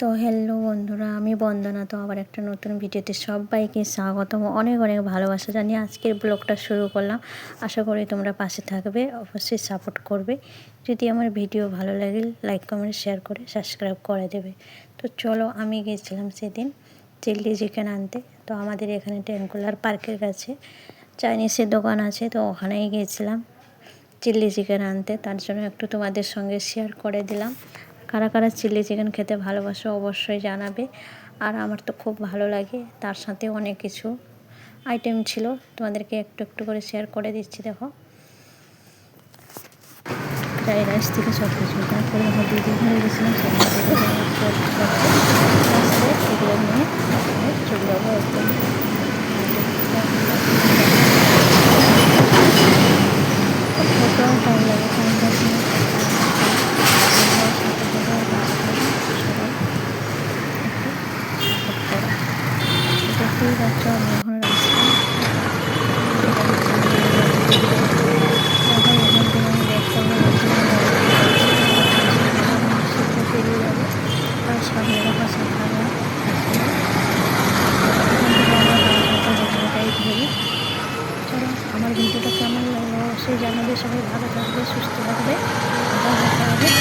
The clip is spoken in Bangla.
তো হ্যালো বন্ধুরা, আমি বন্দনা। তো আবার একটা নতুন ভিডিওতে সবাইকে স্বাগতম। অনেক অনেক ভালোবাসা জানিয়ে আজকের ব্লগটা শুরু করলাম। আশা করি তোমরা পাশে থাকবে, অবশ্যই সাপোর্ট করবে। যদি আমার ভিডিও ভালো লাগে লাইক কমেন্ট শেয়ার করে সাবস্ক্রাইব করে দেবে। তো চলো, আমি গিয়েছিলাম সেদিন চিলি চিকেন আনতে। তো আমাদের এখানে টেনকুলার পার্কের কাছে চাইনিজের দোকান আছে, তো ওখানেই গিয়েছিলাম চিলি চিকেন আনতে, তার জন্য একটু তোমাদের সঙ্গে শেয়ার করে দিলাম। কারা কারা চিলি চিকেন খেতে ভালোবাসো অবশ্যই জানাবে। আর আমার তো খুব ভালো লাগে, তার সাথে অনেক কিছু আইটেম ছিল, তোমাদেরকে একটু একটু করে শেয়ার করে দিচ্ছি, দেখো। ফ্রাইড রাইস থেকে সব কিছু তারপরে আমার দিদি ঘরে গেছিলাম সেখান থেকে এগুলো নিয়ে চলে যাব একদম ফটো ভালো লাগে দেখতেই পাচ্ছ আমি এখন চলো, আমার ভিডিওটা কেমন লাগল? অবশ্যই জানাবে। সবাই ভালো থাকবে, সুস্থ থাকবে। দেখা হবে।